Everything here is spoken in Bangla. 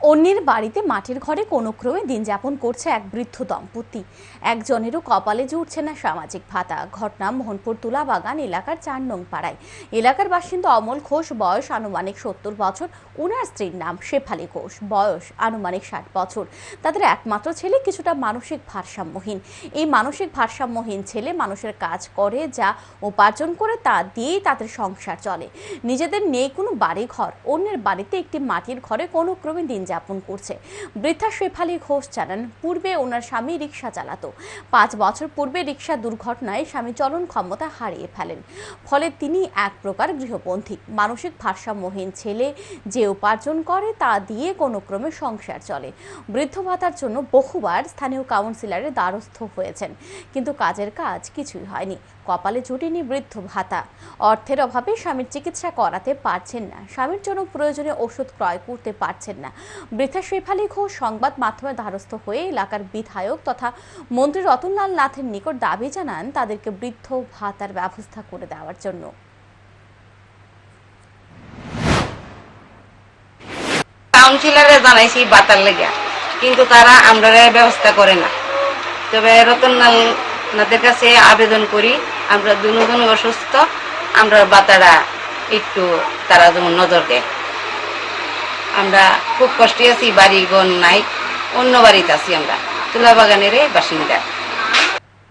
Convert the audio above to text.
অন্যের বাড়িতে মাটির ঘরে কোনো ক্রমে দিন যাপন করছে এক বৃদ্ধ দম্পতি। একজনেরও কপালে জুটছে না সামাজিক ভাতা। ঘটনা মোহনপুর তুলাবাগান এলাকার চার নং পাড়ায়। এলাকার বাসিন্দা অমল ঘোষ, বয়স আনুমানিক সত্তর বছর। উনার স্ত্রীর নাম শেফালি ঘোষ। বয়স আনুমানিক ষাট বছর। তাদের একমাত্র ছেলে কিছুটা মানসিক ভারসাম্যহীন। এই মানসিক ভারসাম্যহীন ছেলে মানুষের কাজ করে, যা উপার্জন করে, তা দিয়েই তাদের সংসার চলে। নিজেদের নেই কোনো বাড়ি ঘর অন্যের বাড়িতে একটি মাটির ঘরে কোনো ক্রমে দিন যাপন করছে। বৃদ্ধা শেফালি ঘোষ জানান, পূর্বে ওনার স্বামী রিক্সা চালাতো। পাঁচ বছর পূর্বে রিক্সা দুর্ঘটনায় স্বামী চলন ক্ষমতা হারিয়ে ফেলেন। ফলে তিনি এক প্রকার গৃহবন্দী। মানসিক ভারসাম্যহীন ছেলে, যে উপার্জন করে তা দিয়ে কোনো ক্রমে সংসার চলে। বৃদ্ধ ভাতার জন্য বহুবার স্থানীয় কাউন্সিলরের দ্বারস্থ হয়েছেন। কিন্তু কাজের কাজ কিছুই হয়নি। কপালে জুটেনি বৃদ্ধ ভাতা। অর্থের অভাবে স্বামীর চিকিৎসা করাতে পারছেন না। স্বামীর জন্য প্রয়োজনীয় ওষুধ ক্রয় করতে পারছেন না। বৃদ্ধা শেফালি ঘোষ সংবাদ মাধ্যমে দ্বারস্থ হয়ে এলাকার বিধায়ক তথা মন্ত্রী রতনলাল নাথের নিকট দাবি জানান তাদেরকে বৃদ্ধ ভাতার ব্যবস্থা করে দেওয়ার জন্য। কাউন্সিলরে জানাইছি বাতার লেগে, কিন্তু তারা আমরা ব্যবস্থা করে না। তবে রতনলাল নাথের কাছে আবেদন করি, আমরা দুজন অসুস্থ, আমরা বাতারা একটু তারা যেমন নজর দেয়। আমরা খুব কষ্টে আছি বাড়ি ঘর নাই অন্য বাড়িতে আছি আমরা। তুলা বাগানের বাসিন্দা।